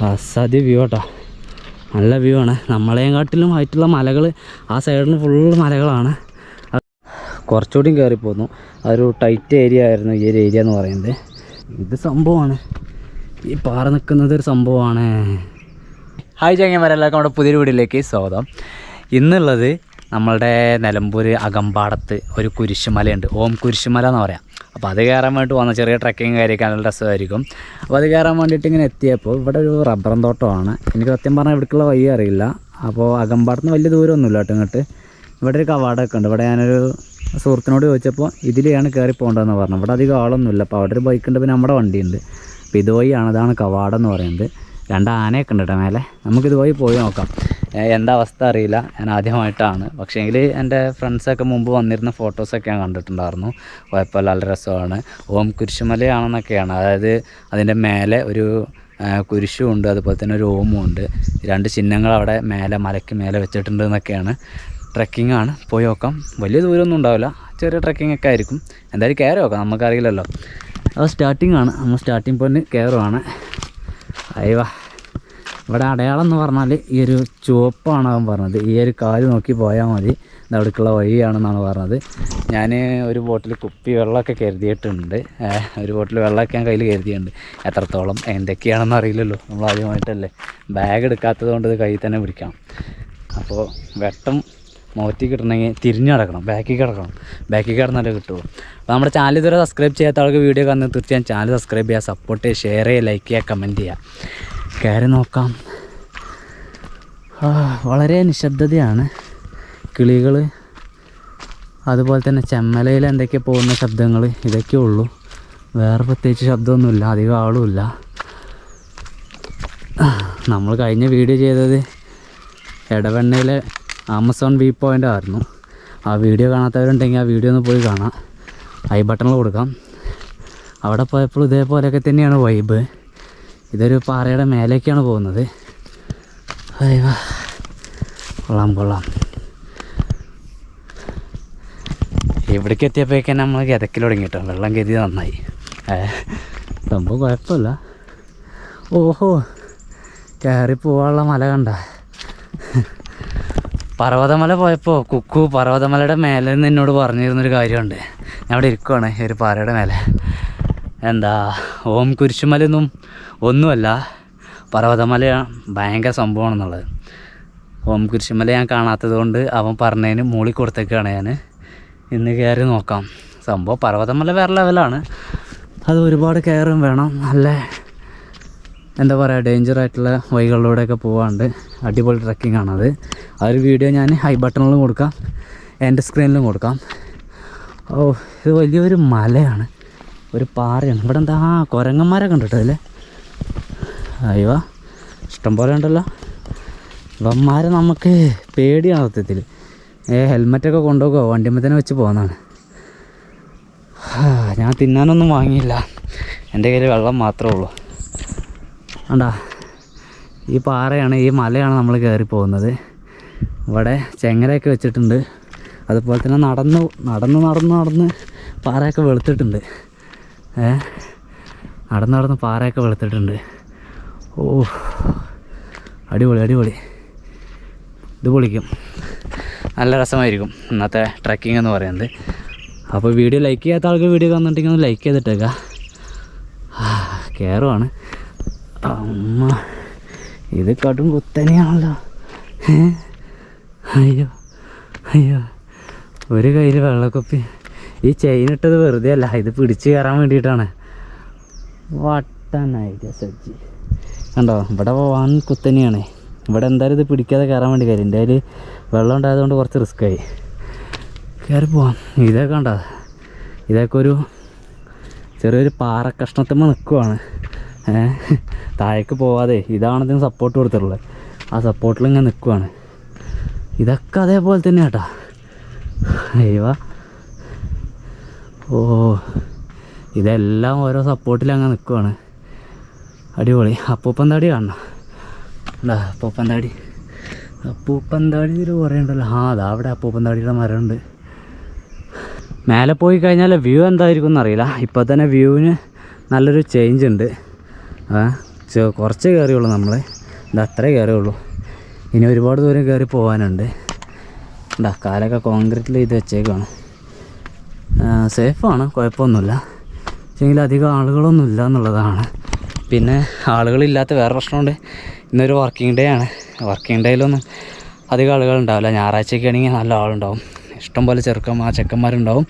അസാധ്യ വ്യൂ കേട്ടോ നല്ല വ്യൂ ആണ്. നമ്മളെയും കാട്ടിലും ആയിട്ടുള്ള മലകൾ ആ സൈഡിൽ ഫുള്ള് മലകളാണ്. കുറച്ചുകൂടി കുറച്ചുകൂടിയും കയറിപ്പോന്നു അതൊരു ടൈറ്റ് ഏരിയ ആയിരുന്നു ഈ ഒരു ഏരിയ എന്ന് പറയുന്നത്. ഇത് സംഭവമാണ്. ഈ പാറ നിൽക്കുന്നത് ഒരു സംഭവമാണ്. ഹായ് ചങ്ങന്മാരെല്ലാവർക്കും നമ്മുടെ പുതിയൊരു വീടിലേക്ക് സ്വാഗതം. ഇന്നുള്ളത് നമ്മളുടെ നിലമ്പൂർ അകമ്പാടത്ത് ഒരു കുരിശുമലയുണ്ട്. ഓം കുരിശുമല എന്ന് പറയാം. അപ്പോൾ അത് കയറാൻ വേണ്ടി വന്ന ചെറിയ ട്രക്കിങ് കാര്യമൊക്കെ നല്ല രസമായിരിക്കും. അപ്പോൾ അത് കയറാൻ വേണ്ടിയിട്ട് ഇങ്ങനെ എത്തിയപ്പോൾ ഇവിടെ ഒരു റബ്ബറും തോട്ടമാണ്. എനിക്ക് സത്യം പറഞ്ഞാൽ ഇവിടേക്കുള്ള വഴി അറിയില്ല. അപ്പോൾ അകമ്പാടത്ത് നിന്ന് വലിയ ദൂരമൊന്നുമില്ല കേട്ടോ ഇങ്ങോട്ട്. ഇവിടെ ഒരു കവാടമൊക്കെ ഉണ്ട്. ഇവിടെ ഞാനൊരു സുഹൃത്തിനോട് ചോദിച്ചപ്പോൾ ഇതിലെയാണ് കയറി പോകേണ്ടതെന്ന് പറഞ്ഞു. ഇവിടെ അധികം ആളൊന്നുമില്ല അപ്പോൾ അവിടെ ഒരു ബൈക്ക് ഉണ്ട് പിന്നെ നമ്മുടെ വണ്ടിയുണ്ട്. അപ്പോൾ ഇതുവഴിയാണ് അതാണ് കവാടം എന്ന് പറയുന്നത്. രണ്ട് ആനയൊക്കെ ഉണ്ട് കേട്ടോ മേലെ. നമുക്ക് ഇതുവഴി പോയി നോക്കാം. എന്താ അവസ്ഥ അറിയില്ല. ഞാൻ ആദ്യമായിട്ടാണ്. പക്ഷേങ്കിൽ എന്റെ ഫ്രണ്ട്സൊക്കെ മുമ്പ് വന്നിരുന്ന ഫോട്ടോസൊക്കെ ഞാൻ കണ്ടിട്ടുണ്ടായിരുന്നു. കുഴപ്പമില്ല നല്ല രസമാണ്. ഓം കുരിശുമലയാണെന്നൊക്കെയാണ്. അതായത് അതിന്റെ മേലെ ഒരു കുരിശും ഉണ്ട് അതുപോലെ തന്നെ ഒരു ഓമും ഉണ്ട് രണ്ട് ചിഹ്നങ്ങൾ അവിടെ മേലെ മലയ്ക്ക് മേലെ വെച്ചിട്ടുണ്ട് എന്നൊക്കെയാണ്. ട്രക്കിംഗ് ആണ്. പോയി നോക്കാം. വലിയ ദൂരമൊന്നും ഉണ്ടാവില്ല. ചെറിയ ട്രക്കിംഗ് ഒക്കെ ആയിരിക്കും. എന്തായാലും കയറി നോക്കാം. നമുക്കറിയില്ലല്ലോ. അത് സ്റ്റാർട്ടിംഗ് ആണ്. നമ്മൾ സ്റ്റാർട്ടിംഗ് പോയിന്റ് കയറുവാണ്. അയ്യവാ ഇവിടെ അടയാളം എന്ന് പറഞ്ഞാൽ ഈ ഒരു ചുവപ്പാണ് അവൻ പറഞ്ഞത്. ഈ ഒരു കാൽ നോക്കി പോയാൽ മതി. ഇത് അവിടേക്കുള്ള വഴിയാണെന്നാണ് പറഞ്ഞത്. ഞാൻ ഒരു ബോട്ടിൽ കുപ്പി വെള്ളമൊക്കെ കരുതിയിട്ടുണ്ട്. ഒരു ബോട്ടിൽ വെള്ളമൊക്കെ ഞാൻ കയ്യിൽ കരുതിയിട്ടുണ്ട്. എത്രത്തോളം എന്തൊക്കെയാണെന്ന് അറിയില്ലല്ലോ. നമ്മൾ ആദ്യമായിട്ടല്ലേ ബാഗ് എടുക്കാത്തത് കൊണ്ട് ഇത് കയ്യിൽ തന്നെ പിടിക്കണം. അപ്പോൾ വെട്ടം മോറ്റി കിട്ടണമെങ്കിൽ തിരിഞ്ഞു കിടക്കണം ബാക്കിൽ കിടക്കണം. ബാക്കിൽ കിടന്നാലേ കിട്ടുള്ളൂ. അപ്പോൾ നമ്മുടെ ചാനൽ ഇതുവരെ സബ്സ്ക്രൈബ് ചെയ്യാത്ത ആൾക്ക് വീഡിയോ കാണുന്നത് തീർച്ചയായും ചാനൽ സബ്സ്ക്രൈബ് ചെയ്യുക സപ്പോർട്ട് ചെയ്യുക ഷെയർ ചെയ്യുക ലൈക്ക് ചെയ്യുക കമന്റ് ചെയ്യുക. കയറി നോക്കാം. വളരെ നിശബ്ദതയാണ്. കിളികൾ അതുപോലെ തന്നെ ചെമ്മലയിൽ എന്തൊക്കെ പോകുന്ന ശബ്ദങ്ങൾ ഇതൊക്കെ ഉള്ളൂ. വേറെ പ്രത്യേകിച്ച് ശബ്ദമൊന്നുമില്ല അധികം ആളുമില്ല. നമ്മൾ കഴിഞ്ഞ വീഡിയോ ചെയ്തത് എടവെണ്ണയിലെ ആമസോൺ വ്യൂ പോയിന്റ് ആയിരുന്നു. ആ വീഡിയോ കാണാത്തവരുണ്ടെങ്കിൽ ആ വീഡിയോ ഒന്ന് പോയി കാണാം. ഐ ബട്ടണിൽ കൊടുക്കാം. അവിടെ പോയപ്പോൾ ഇതേപോലെയൊക്കെ തന്നെയാണ് വൈബ്. ഇതൊരു പാറയുടെ മേലേക്കാണ് പോകുന്നത്. അയ്യോ കൊള്ളാം കൊള്ളാം. ഇവിടേക്ക് എത്തിയപ്പോഴേക്കും നമ്മൾ ഗതക്കിൽ തുടങ്ങി വെള്ളം കരുതി നന്നായി. സംഭവം കുഴപ്പമില്ല. ഓഹോ കയറി പോവാനുള്ള മല കണ്ട. പർവതമല പോയപ്പോൾ കുക്കു പർവതമലയുടെ മേലെ നിന്ന് എന്നോട് പറഞ്ഞിരുന്നൊരു കാര്യമുണ്ട്. ഞാൻ അവിടെ ഇരിക്കുവാണ് ഒരു പാറയുടെ മേലെ. എന്താ ഓം കുരിശുമലയൊന്നും ഒന്നുമല്ല പർവതമല ഭയങ്കര സംഭവമാണെന്നുള്ളത്. ഓം കുരിശുമല ഞാൻ കാണാത്തത് കൊണ്ട് അവൻ പറഞ്ഞതിന് മൂളി കൊടുത്തേക്കാണ് ഞാൻ. ഇന്ന് കയറി നോക്കാം. സംഭവം പർവതമല വേറെ ലെവലാണ്. അത് ഒരുപാട് കയറും വേണം. നല്ല എന്താ പറയുക ഡേഞ്ചർ ആയിട്ടുള്ള വഴികളിലൂടെയൊക്കെ പോകാണ്ട് അടിപൊളി ട്രക്കിംഗ് ആണത് ആ ഒരു വീഡിയോ ഞാൻ ഹൈ ബട്ടണിലും കൊടുക്കാം. എന്റെ സ്ക്രീനിലും കൊടുക്കാം. ഓ ഇത് വലിയൊരു മലയാണ്. ഒരു പാറയാണ്. ഇവിടെ എന്താ ആ കുരങ്ങന്മാരൊക്കെ അയ്യോ ഇഷ്ടം പോലെ ഉണ്ടല്ലോ. ഇവന്മാരെ നമുക്ക് പേടിയാണ് സത്യത്തിൽ. ഏ ഹെൽമെറ്റൊക്കെ കൊണ്ടുപോകുമോ വണ്ടിമത്തനെ വെച്ച് പോകുന്നതാണ് ഞാൻ തിന്നാനൊന്നും വാങ്ങിയില്ല. എന്റെ കയ്യിൽ വെള്ളം മാത്രമേ ഉള്ളൂ. കണ്ടാ ഈ പാറയാണ് ഈ മലയാണ് നമ്മൾ കയറി പോകുന്നത്. ഇവിടെ ചെങ്ങലയൊക്കെ വെച്ചിട്ടുണ്ട്. അതുപോലെ തന്നെ നടന്നു നടന്ന് നടന്ന് നടന്ന് പാറയൊക്കെ വെളുത്തിട്ടുണ്ട്. ഏ നടന്ന് നടന്ന് പാറയൊക്കെ വെളുത്തിട്ടുണ്ട്. ഓ അടിപൊളി അടിപൊളി. ഇത് പൊളിക്കും. നല്ല രസമായിരിക്കും ഇന്നത്തെ ട്രക്കിംഗ് എന്ന് പറയുന്നത്. അപ്പോൾ വീഡിയോ ലൈക്ക് ചെയ്യാത്ത ആൾക്ക് വീഡിയോ വന്നിട്ടുണ്ടെങ്കിൽ ഒന്ന് ലൈക്ക് ചെയ്തിട്ടേക്ക. കയറുവാണ് അമ്മ ഇത് കടും കുത്തനെയാണല്ലോ? അയ്യോ അയ്യോ. ഒരു കയ്യിൽ വെള്ളക്കുപ്പി. ഈ ചെയിൻ ഇട്ടത് വെറുതെ അല്ല ഇത് പിടിച്ച് കയറാൻ വേണ്ടിയിട്ടാണ്. വട്ടനായിട്ട് സജ്ജി. കണ്ടോ ഇവിടെ വൻ കുത്തനെയാണ്. ഇവിടെ എന്തായാലും ഇത് പിടിക്കാതെ കയറാൻ വേണ്ടി കാര്യം എന്റെ കയ്യിൽ വെള്ളം ഉണ്ടായതുകൊണ്ട് കുറച്ച് റിസ്ക്കായി കയറി പോവാം. ഇതൊക്കെ കണ്ടോ? ഇതൊക്കെ ഒരു ചെറിയൊരു പാറ കഷ്ണത്തുമ്പോൾ നിൽക്കുവാണ് താഴേക്ക് പോവാതെ ഇതാണ് ഇതിന് സപ്പോർട്ട് കൊടുത്തിട്ടുള്ളത്. ആ സപ്പോർട്ടിൽ ഇങ്ങനെ നിൽക്കുവാണ് ഇതൊക്കെ അതേപോലെ തന്നെ കേട്ടോ ഓ. ഇതെല്ലാം ഓരോ സപ്പോർട്ടിൽ അങ്ങ് നിൽക്കുവാണ് അടിപൊളി. അപ്പൂപ്പന്താടി കാണണം. അല്ല അപ്പൂപ്പന്താടി. അപ്പൂപ്പന്താടി ഒരു കുറേ ഉണ്ടല്ലോ. ആ അതാ അവിടെ അപ്പൂപ്പന്താടിയുടെ മരമുണ്ട്. മേലെ പോയി കഴിഞ്ഞാൽ വ്യൂ എന്തായിരിക്കും എന്നറിയില്ല. ഇപ്പോൾ തന്നെ വ്യൂവിന് നല്ലൊരു ചേഞ്ച് ഉണ്ട്. കുറച്ച് കയറിയുള്ളൂ നമ്മൾ ഇത് അത്രേ കയറിയുള്ളൂ ഇനി ഒരുപാട് ദൂരം കയറി പോകാനുണ്ട് ഉണ്ടാ കാലൊക്കെ കോൺക്രീറ്റിൽ ഇത് വെച്ചേക്കാണ് സേഫാണ് കുഴപ്പമൊന്നുമില്ല. പക്ഷേങ്കിൽ അധികം ആളുകളൊന്നും ഇല്ല എന്നുള്ളതാണ്. പിന്നെ ആളുകളില്ലാത്ത വേറെ പ്രശ്നമുണ്ട്. ഇന്നൊരു വർക്കിംഗ് ഡേ ആണ്. വർക്കിംഗ് ഡേയിലൊന്നും അധികം ആളുകളുണ്ടാവില്ല. ഞായറാഴ്ചയൊക്കെ ആണെങ്കിൽ നല്ല ആളുണ്ടാവും. ഇഷ്ടം പോലെ ചെറുക്കന്മാർ ചെക്കന്മാരുണ്ടാവും.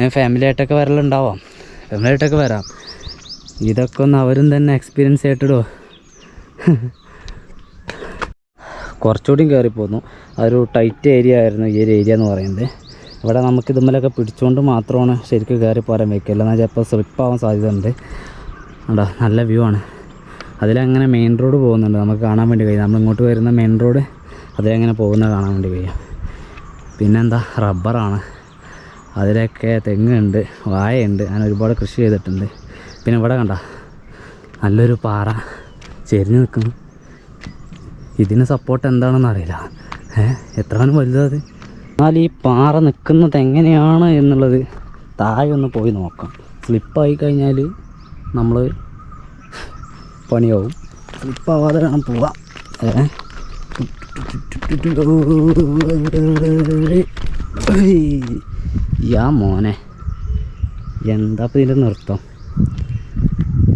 ഞാൻ ഫാമിലി ആയിട്ടൊക്കെ വരലുണ്ടാവാം. ഫാമിലി ആയിട്ടൊക്കെ വരാം. ഇതൊക്കെ ഒന്ന് അവരും തന്നെ എക്സ്പീരിയൻസ് ആയിട്ടിടോ. കുറച്ചുകൂടിയും കയറിപ്പോന്നു അതൊരു ടൈറ്റ് ഏരിയ ആയിരുന്നു. ഈ ഒരു ഏരിയ എന്ന് പറയുന്നത്. ഇവിടെ നമുക്ക് ഇതുമ്മലൊക്കെ പിടിച്ചുകൊണ്ട് മാത്രമാണ് ശരിക്കും കയറി പോരാൻ വയ്ക്കുക. അല്ലെന്നാൽ ചിലപ്പോൾ സ്ലിപ്പാവാൻ സാധ്യതയുണ്ട്. ഉണ്ടോ നല്ല വ്യൂ ആണ്. അതിലങ്ങനെ മെയിൻ റോഡ് പോകുന്നുണ്ട്. നമുക്ക് കാണാൻ വേണ്ടി കഴിയും. നമ്മൾ ഇങ്ങോട്ട് വരുന്ന മെയിൻ റോഡ് അതിലങ്ങനെ പോകുന്നത് കാണാൻ വേണ്ടി കഴിയും. പിന്നെന്താ? റബ്ബറാണ് അതിലൊക്കെ തെങ്ങുണ്ട് വാഴയുണ്ട്. അങ്ങനെ ഒരുപാട് കൃഷി ചെയ്തിട്ടുണ്ട്. പിന്നെ ഇവിടെ കണ്ട? നല്ലൊരു പാറ ചെരിഞ്ഞ് നിൽക്കുന്നു ഇതിന് സപ്പോർട്ട് എന്താണെന്ന് അറിയില്ല ഏഹ് എത്രമാനം വലുതത് എന്നാൽ ഈ പാറ നിൽക്കുന്നത് എങ്ങനെയാണ് എന്നുള്ളത് താഴെ ഒന്ന് പോയി നോക്കാം. സ്ലിപ്പായി കഴിഞ്ഞാൽ നമ്മൾ പണിയാവും. സ്ലിപ്പാവാതെ വേണം പോവാം. യാ മോനെ. എന്താ ഇപ്പം ഇതിന്റെ നൃത്തം?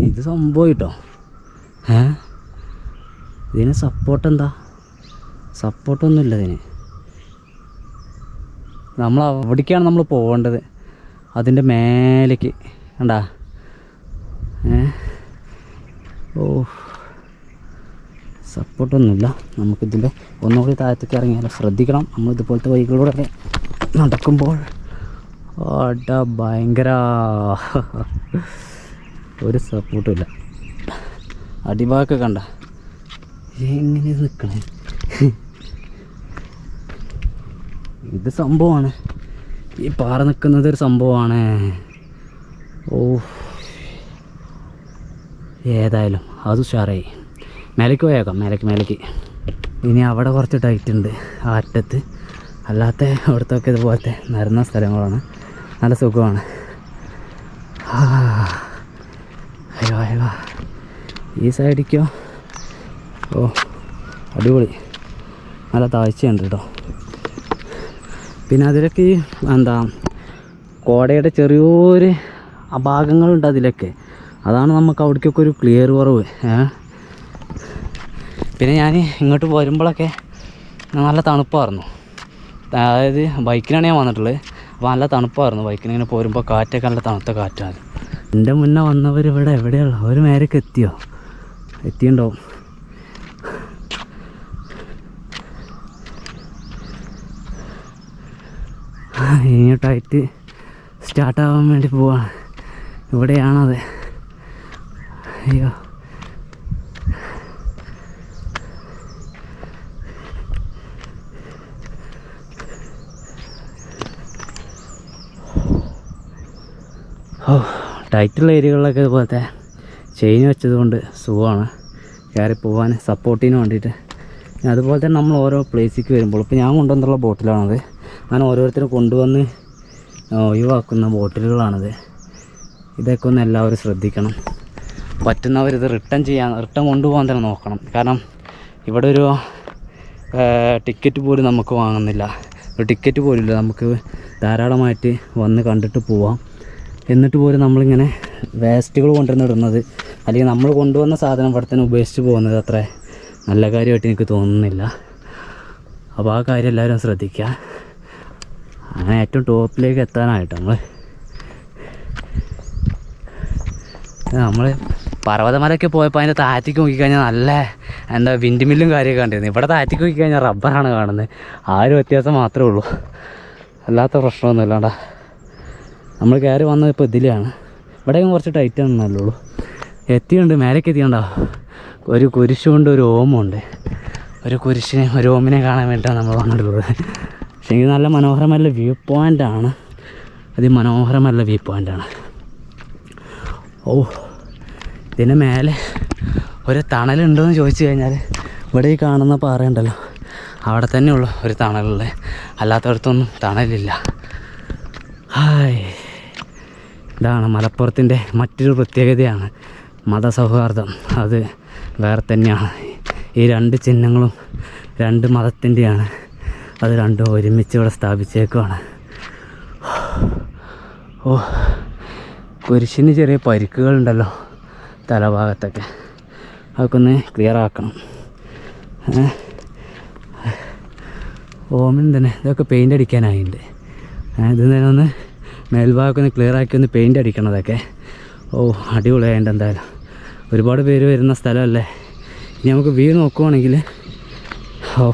ഇത് സംഭവം കേട്ടോ. ഏ? ഇതിന് സപ്പോർട്ട് എന്താ? സപ്പോർട്ടൊന്നുമില്ല ഇതിന്. നമ്മൾ അവിടേക്കാണ് നമ്മൾ പോകേണ്ടത് അതിന്റെ മേലേക്ക്. കണ്ടാ? ഓ. സപ്പോർട്ടൊന്നുമില്ല. നമുക്കിതിന്റെ ഒന്നുകൂടി താഴത്തേക്ക് ഇറങ്ങിയാലോ? ശ്രദ്ധിക്കണം. നമ്മൾ ഇതുപോലത്തെ വഴികളിലൂടെ നടക്കുമ്പോൾ. അട ഭയങ്കര. ഒരു സപ്പോർട്ടും ഇല്ല അടിഭാഗമൊക്കെ കണ്ട? എങ്ങനെ നിൽക്കണേ ഇത് സംഭവമാണ്. ഈ പാറ നിൽക്കുന്നത് ഒരു സംഭവമാണ്. ഓ ഏതായാലും അത് ഉഷാറായി. മേലേക്ക് പോയേക്കാം മേലേക്ക് മേലേക്ക്. ഇനി അവിടെ കുറച്ച് ടൈറ്റ് ഉണ്ട്. ആ അറ്റത്ത്. അല്ലാത്ത അവിടുത്തൊക്കെ ഇതുപോലത്തെ നിരന്ന സ്ഥലങ്ങളാണ്. നല്ല സുഖമാണ്. അയ്യോ അയ്യോ ഈ സൈഡിക്കോ ഓ അടിപൊളി. നല്ല താഴ്ചയുണ്ട് കേട്ടോ. പിന്നെ അതിലൊക്കെ ഈ എന്താ കോടയുടെ ചെറിയൊരു അഭാഗങ്ങളുണ്ട് അതിലൊക്കെ. അതാണ് നമുക്ക് അവിടേക്കൊക്കെ ഒരു ക്ലിയർ കുറവ്. പിന്നെ ഞാൻ ഇങ്ങോട്ട് വരുമ്പോഴൊക്കെ നല്ല തണുപ്പായിരുന്നു. അതായത് ബൈക്കിനാണ് ഞാൻ വന്നിട്ടുള്ളത് അപ്പോൾ നല്ല തണുപ്പായിരുന്നു. ബൈക്കിന് ഇങ്ങനെ പോരുമ്പോൾ കാറ്റൊക്കെ നല്ല തണുത്ത കാറ്റാണ്. എന്റെ മുന്നേ വന്നവർ ഇവിടെ എവിടെയുള്ള അവർ മേലേക്ക് എത്തിയോ? എത്തിയുണ്ടാവും ഇങ്ങോട്ടായിട്ട് സ്റ്റാർട്ടാവാൻ വേണ്ടി പോവാണ് ഇവിടെയാണത്. അയ്യോ. ഓ ടൈറ്റുള്ള ഏരിയകളിലൊക്കെ ഇതുപോലത്തെ ചെയിൻ വെച്ചതുകൊണ്ട് സുഖമാണ്. കയറി പോകാൻ സപ്പോർട്ടിന് വേണ്ടിയിട്ട്. അതുപോലെ തന്നെ നമ്മൾ ഓരോ പ്ലേസിലേക്ക് വരുമ്പോൾ ഇപ്പോൾ ഞാൻ കൊണ്ടുവന്നുള്ള ബോട്ടിലാണത് അങ്ങനെ ഓരോരുത്തരും കൊണ്ടുവന്ന് ഒഴിവാക്കുന്ന ബോട്ടിലുകളാണിത്. ഇതൊക്കെ ഒന്ന് എല്ലാവരും ശ്രദ്ധിക്കണം. പറ്റുന്നവർ ഇത് റിട്ടേൺ ചെയ്യാൻ റിട്ടേൺ കൊണ്ടുപോകാൻ തന്നെ നോക്കണം. കാരണം ഇവിടെ ഒരു ടിക്കറ്റ് പോലും നമുക്ക് വാങ്ങുന്നില്ല. ഒരു ടിക്കറ്റ് പോലും ഇല്ല നമുക്ക് ധാരാളമായിട്ട് വന്ന് കണ്ടിട്ട് പോവാം. എന്നിട്ട് പോലും നമ്മളിങ്ങനെ വേസ്റ്റുകൾ കൊണ്ടുവന്ന് ഇടുന്നത് അല്ലെങ്കിൽ നമ്മൾ കൊണ്ടുവന്ന സാധനം ഇവിടെ തന്നെ ഉപേക്ഷിച്ച് പോകുന്നത് അത്ര നല്ല കാര്യമായിട്ട് എനിക്ക് തോന്നുന്നില്ല. അപ്പോൾ ആ കാര്യം എല്ലാവരും ശ്രദ്ധിക്കുക. അങ്ങനെ ഏറ്റവും ടോപ്പിലേക്ക് എത്താനായിട്ട് നമ്മൾ നമ്മൾ പർവതമലയൊക്കെ പോയപ്പോൾ അതിന്റെ താഴത്തേക്ക് നോക്കിക്കഴിഞ്ഞാൽ നല്ല എന്താ വിൻഡ് മില്ലും കാര്യമൊക്കെ കണ്ടിരുന്നു. ഇവിടെ താഴത്തേക്ക് നോക്കിക്കഴിഞ്ഞാൽ റബ്ബറാണ് കാണുന്നത്. ആ ഒരു വ്യത്യാസം മാത്രമേ ഉള്ളൂ. അല്ലാത്ത പ്രശ്നമൊന്നും ഇല്ലാണ്ടാ നമ്മൾ കയറി വന്നത് ഇപ്പോൾ ഇതിലാണ്. ഇവിടെയും കുറച്ച് ടൈറ്റ് ആണെന്നല്ലേ ഉള്ളൂ. എത്തിയുണ്ട് മേലേക്ക് എത്തിയുണ്ടോ ഒരു കുരിശുകൊണ്ട് ഒരു ഓമുണ്ട്. ഒരു കുരിശിനെ ഒരു ഓമിനെ കാണാൻ വേണ്ടിയിട്ടാണ് നമ്മൾ വന്നിട്ടുള്ളത്. ഇത് നല്ല മനോഹരമല്ല വ്യൂ പോയിന്റാണ് അതിമനോഹരമല്ല വ്യൂ പോയിന്റാണ് ഓ ഇതിന് മേലെ ഒരു തണലുണ്ടോ എന്ന് ചോദിച്ചു കഴിഞ്ഞാൽ ഇവിടെ ഈ കാണുന്ന പാറയുണ്ടല്ലോ അവിടെ തന്നെ തന്നെയുള്ളൂ ഒരു തണലുള്ളത് അല്ലാത്തടത്തൊന്നും തണലില്ല. ഹായ്. ഇതാണ് മലപ്പുറത്തിന്റെ മറ്റൊരു പ്രത്യേകതയാണ് മതസൗഹാർദ്ദം. അത് വേറെ തന്നെയാണ്. ഈ രണ്ട് ചിഹ്നങ്ങളും രണ്ട് മതത്തിന്റെയാണ്. അത് രണ്ടും ഒരുമിച്ച് ഇവിടെ സ്ഥാപിച്ചേക്കുവാണ്. ഓ കുരിശിന് ചെറിയ പരിക്കുകളുണ്ടല്ലോ തലഭാഗത്തൊക്കെ. അതൊക്കെ ഒന്ന് ക്ലിയർ ആക്കണം. ഓമിന് തന്നെ ഇതൊക്കെ പെയിന്റ് അടിക്കാനായിട്ടുണ്ട് ഇത് തന്നെ ഒന്ന് മേൽഭാഗമൊക്കെ ഒന്ന് ക്ലിയർ ആക്കി ഒന്ന് പെയിന്റ് അടിക്കണം അതൊക്കെ. ഓ അടിപൊളിയായിട്ട് എന്തായാലും. ഒരുപാട് പേര് വരുന്ന സ്ഥലമല്ലേ? ഇനി നമുക്ക് വ്യൂ നോക്കുവാണെങ്കിൽ ഓ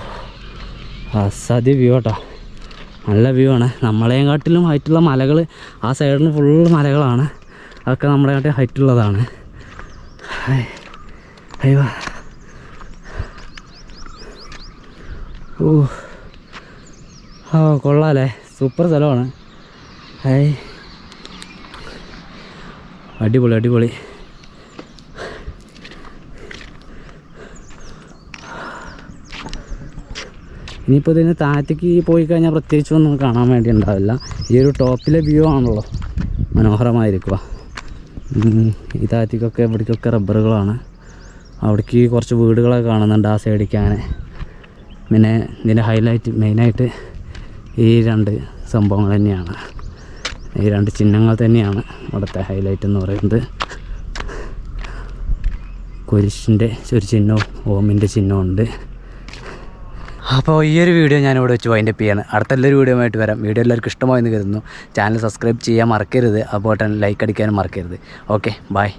അസാധ്യ വ്യൂ കേട്ടോ നല്ല വ്യൂ ആണ്. നമ്മളെയും കാട്ടിലും ഹൈറ്റുള്ള മലകൾ ആ സൈഡിൽ ഫുള്ള് മലകളാണ്. അതൊക്കെ നമ്മളെ കാട്ടിൽ ഹൈറ്റുള്ളതാണ്. അയ്യോ ഓ ഓ സൂപ്പർ സ്ഥലമാണ്. ഹായ് അടിപൊളി അടിപൊളി. ഇനിയിപ്പോൾ ഇതിന് താഴത്തേക്ക് പോയി കഴിഞ്ഞാൽ പ്രത്യേകിച്ചൊന്നും കാണാൻ വേണ്ടി ഉണ്ടാവില്ല ഈ ഒരു ടോപ്പിലെ വ്യൂ ആണല്ലോ. മനോഹരമായിരിക്കുക ഈ താഴത്തേക്കൊക്കെ ഇവിടേക്കൊക്കെ റബ്ബറുകളാണ്. അവിടേക്ക് കുറച്ച് വീടുകളൊക്കെ കാണുന്നുണ്ട് ആ സൈഡിലേക്ക് പിന്നെ ഇതിന്റെ ഹൈലൈറ്റ് മെയിനായിട്ട് ഈ രണ്ട് സംഭവങ്ങൾ തന്നെയാണ്. ഈ രണ്ട് ചിഹ്നങ്ങൾ തന്നെയാണ് ഇവിടുത്തെ ഹൈലൈറ്റ് എന്ന് പറയുന്നത്. കുരിശിന്റെ ഒരു ചിഹ്നവും ഓമിന്റെ ചിഹ്നവും ഉണ്ട്. അപ്പോൾ ഈ ഒരു വീഡിയോ ഇവിടെ വെച്ച് വൈൻഡപ്പ് ചെയ്യാണ്. അടുത്ത എല്ലാവരും വീഡിയോ ആയിട്ട് വരാം. വീഡിയോ എല്ലാവർക്കും ഇഷ്ടമായെന്ന് കരുതുന്നു. ചാനൽ സബ്സ്ക്രൈബ് ചെയ്യാൻ മറക്കരുത്. അപ്പോൾ തന്നെ ലൈക്ക് അടിക്കാനും മറക്കരുത്. Okay bye